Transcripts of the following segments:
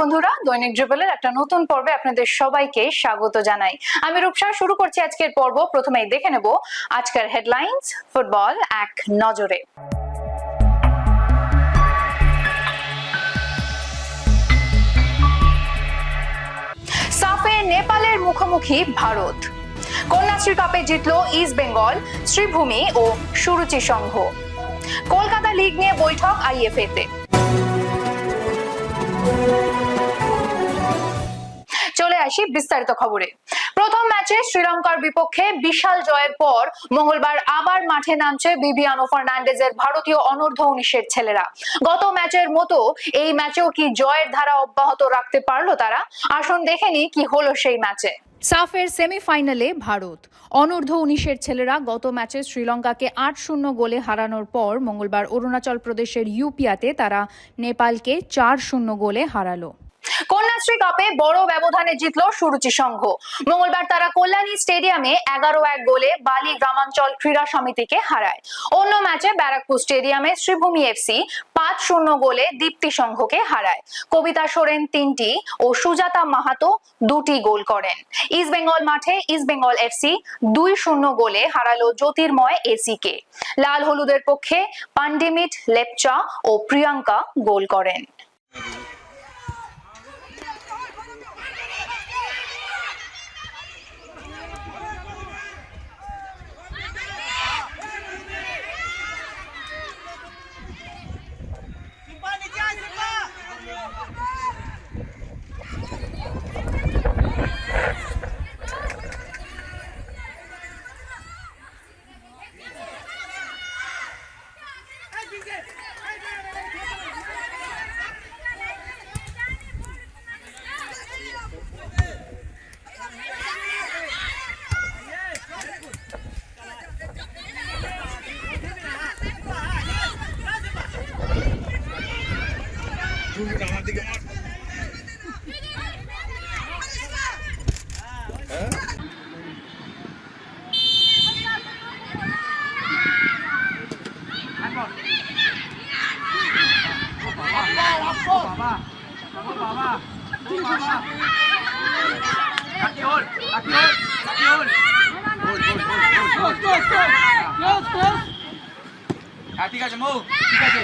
বন্ধুরা, দৈনিক ড্রিবলের একটা নতুন পর্বে আপনাদের সবাইকে স্বাগত জানাই। আমি রূপসা, শুরু করছি আজকের পর্ব। প্রথমেই দেখে নেব আজকের হেডলাইন্স ফুটবল এক নজরে। সাফে নেপালের মুখোমুখি ভারত। কন্যাশ্রী কাপে জিতল ইস্ট বেঙ্গল, শ্রীভূমি ও সুরুচি সংঘ। কলকাতা লিগ নিয়ে বৈঠক আইএফএ তে আসি বিস্তারিত খবরে। প্রথম ম্যাচে শ্রীলঙ্কার বিপক্ষে বিশাল জয়ের পর মঙ্গলবার আবার মাঠে নামছে বিবিয়ানো ফার্নান্ডেজের ভারতীয় অনূর্ধ্ব উনিশের ছেলেরা। গত ম্যাচের মতো এই ম্যাচেও কি জয়ের ধারা অব্যাহত রাখতে পারল তারা? আসুন দেখে নি কি হলো সেই ম্যাচে। সাফের সেমিফাইনালে ভারত। অনূর্ধ্ব উনিশের ছেলেরা গত ম্যাচে শ্রীলঙ্কাকে আট শূন্য গোলে হারানোর পর মঙ্গলবার অরুণাচল প্রদেশের ইউপিয়াতে তারা নেপালকে চার শূন্য গোলে হারালো। কন্যাশ্রী কাপে বড় ব্যবধানে জিতল সুরুচি সংঘ। মঙ্গলবার তারা কল্যাণী স্টেডিয়ামে এগারো এক গোলে বালি গ্রামাঞ্চল ক্রীড়া সমিতিকে হারায়। অন্য ম্যাচে ব্যারাকপুর স্টেডিয়ামে শ্রীভূমি এফসি পাঁচ শূন্য গোলে দীপ্তি সংঘকে হারায়। কবিতা সোরেন তিনটি ও সুজাতা মাহাতো দুটি গোল করেন। ইস্ট বেঙ্গল মাঠে ইস্ট বেঙ্গল এফসি দুই শূন্য গোলে হারালো জ্যোতির্ময় এসিকে লাল হলুদের পক্ষে পান্ডিমিট লেপচা ও প্রিয়াঙ্কা গোল করেন। ঠিক আছে মৌ ঠিক আছে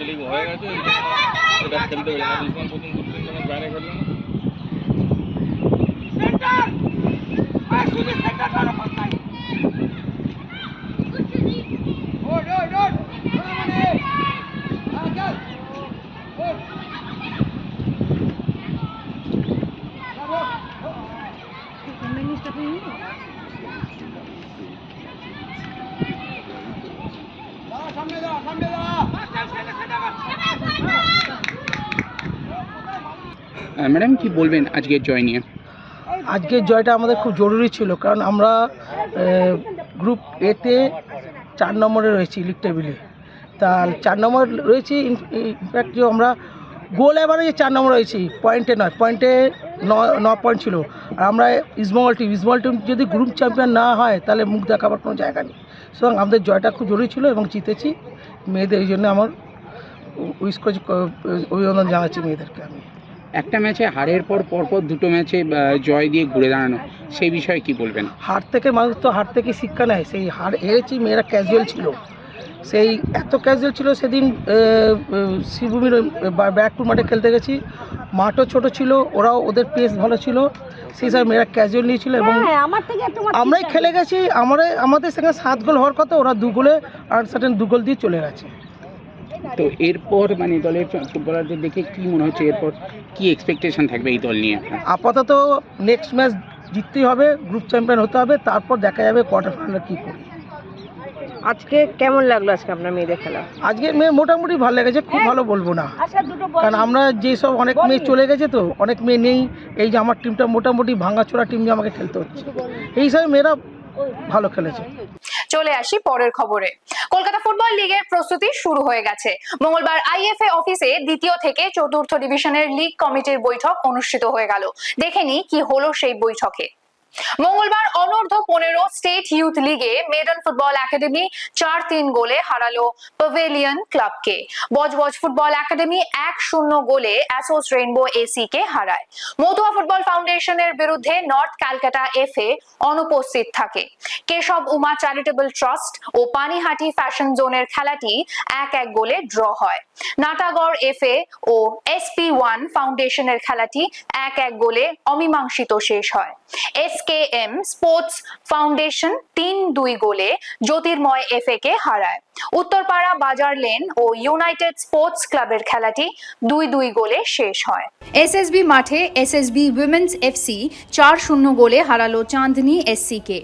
লিগ হয়ে গেছে এটা খেলতে হবে না দুশ্মন প্রথম দু তিন জন বাইরে খেললো না সেন্টার ভাই শুধু ম্যাডাম, কি বলবেন আজকের জয় নিয়ে? আজকের জয়টা আমাদের খুব জরুরি ছিল, কারণ আমরা গ্রুপ এতে চার নম্বরে রয়েছি লিগ টেবিলে তা চার নম্বর রয়েছি ইনফ্যাক্ট যে আমরা গোল যে চার নম্বর রয়েছি পয়েন্টে নয় পয়েন্টে ন পয়েন্ট ছিল। আর আমরা ইসমল টিম ইসমল টিম যদি গ্রুপ চ্যাম্পিয়ন না হয়, তাহলে মুখ দেখাবার কোনো জায়গা নেই। সুতরাং আমাদের জয়টা খুব জরুরি ছিল এবং জিতেছি। মেয়েদের এই জন্য আমার উইস অভিনন্দন জানাচ্ছি মেয়েদেরকে আমি। একটা ম্যাচে হারের পর পরপর দুটো ম্যাচে জয় দিয়ে ঘুরে দাঁড়ানো সেই বিষয়ে কি বলবেন? হার থেকে মানুষ তো হার থেকে শিক্ষা নেয়। সেই হার হেরেছি মেয়েরা ক্যাজুয়াল ছিল। সেই এত ক্যাজুয়াল ছিল সেদিন ওই ব্যারাকপুর মাঠে খেলতে গেছি। মাঠও ছোট ছিল ওরাও ওদের পেস ভালো ছিল। সেই সময় মেয়েরা ক্যাজুয়াল নিয়েছিল এবং আমরাই খেলে গেছি। আমরা আমাদের সেখানে সাত গোল হওয়ার কথা ওরা দু গোলে আর সার্টেন দু গোল দিয়ে চলে গেছে। তো এরপর মানে দলের ফুটবলারদের দেখে কি মনে হচ্ছে? এরপর কি এক্সপেকটেশন থাকবে এই দল নিয়ে আপাতত নেক্সট ম্যাচ জিততেই হবে গ্রুপ চ্যাম্পিয়ন হতে হবে তারপর দেখা যাবে কোয়ার্টার ফাইনাল কী করি। আজকে কেমন লাগল আজকে আপনার মেয়েদের খেলা? আজকে মেয়ে মোটামুটি ভালো লেগেছে খুব ভালো বলব না। কারণ আমরা যেসব অনেক মেয়ে চলে গেছে তো অনেক মেয়ে নেই এই যে আমার টিমটা মোটামুটি ভাঙাচোরা টিম যে আমাকে খেলতে হচ্ছে। এই হিসাবে মেয়েরা ভালো খেলেছে। চলে আসি পরের খবরে। কলকাতা ফুটবল লিগের প্রস্তুতি শুরু হয়ে গেছে। মঙ্গলবার আইএফএ অফিসে দ্বিতীয় থেকে চতুর্থ ডিভিশনের লিগ কমিটির বৈঠক অনুষ্ঠিত হয়ে গেল। দেখেনি কি হলো সেই বৈঠকে। মঙ্গলবার অনূর্ধ্ব পনেরো স্টেট ইউথ লিগে মেডন ফুটবল একাডেমি চার তিন গোলে হারালো পভেলিয়ন ক্লাবকে বজবজ ফুটবল একাডেমি এক শূন্য গোলে অ্যাসোস রেইনবো এসি কে হারায়। মতুয়া ফুটবল ফাউন্ডেশনের বিরুদ্ধে নর্থ ক্যালকাটা এফ এ অনুপস্থিত থাকে। কেশব উমা চ্যারিটেবল ট্রাস্ট ও পানিহাটি ফ্যাশন জোনের খেলাটি এক এক গোলে ড্র হয়। নাটাগড় এফ এ ও এসপি ওয়ান ফাউন্ডেশনের খেলাটি এক এক গোলে অমীমাংসিত শেষ হয়। এসকেএম স্পোর্টস ফাউন্ডেশন তিন দুই গোলে জ্যোতির্ময় এফ এ কে হারায়। উত্তরপাড়া বাজার লেন ও ইউনাইটেড স্পোর্টস ক্লাবের খেলাটি দুই দুই গোলে শেষ হয়। এসএসবি মাঠে এসএসবি উইমেন্স এফসি চার শূন্য গোলে হারালো চাঁদনি এসসি কে।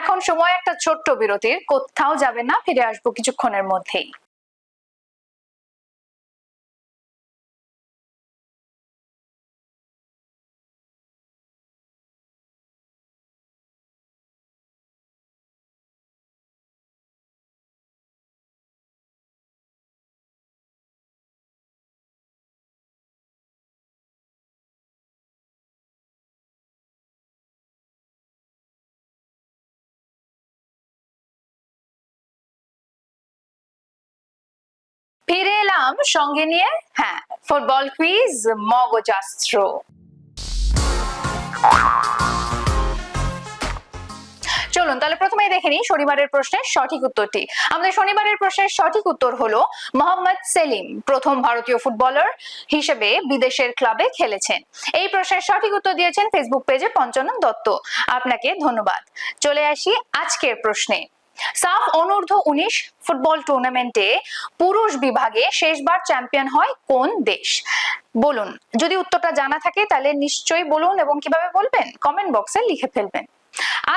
এখন সময় একটা ছোট্ট বিরতির কোথাও যাবে না ফিরে আসব কিছুক্ষণের মধ্যেই। এলাম সঙ্গে নিয়ে হ্যাঁ ফুটবল কুইজ মগজাস্ত্র চলুন, তাহলে প্রথমেই দেখে নিই শনিবারের প্রশ্নের সঠিক উত্তরটি। আমাদের শনিবারের প্রশ্নের সঠিক উত্তর হলো মোহাম্মদ সেলিম, প্রথম ভারতীয় ফুটবলার হিসেবে বিদেশের ক্লাবে খেলেছেন। এই প্রশ্নের সঠিক উত্তর দিয়েছেন ফেসবুক পেজে পঞ্চানন দত্ত। আপনাকে ধন্যবাদ। চলে আসি আজকের প্রশ্নে। সাফ অনূর্ধ্ব উনিশ ফুটবল টুর্নামেন্টে পুরুষ বিভাগে শেষবার চ্যাম্পিয়ন হয় কোন দেশ? বলুন, যদি উত্তরটা জানা থাকে তাহলে নিশ্চয়ই বলুন এবং কীভাবে বলবেন? কমেন্ট বক্সে লিখে ফেলবেন।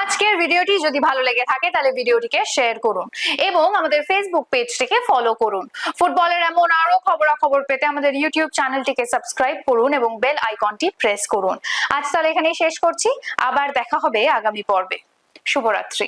আজকের ভিডিওটি যদি ভালো লেগে থাকে তাহলে ভিডিওটিকে শেয়ার করুন এবং আমাদের ফেসবুক পেজটিকে ফলো করুন। ফুটবলের এমন আরও খবরাখবর পেতে আমাদের ইউটিউব চ্যানেলটিকে সাবস্ক্রাইব করুন এবং বেল আইকনটি প্রেস করুন। আজ তাহলে এখানেই শেষ করছি। আবার দেখা হবে আগামী পর্বে। শুভরাত্রি।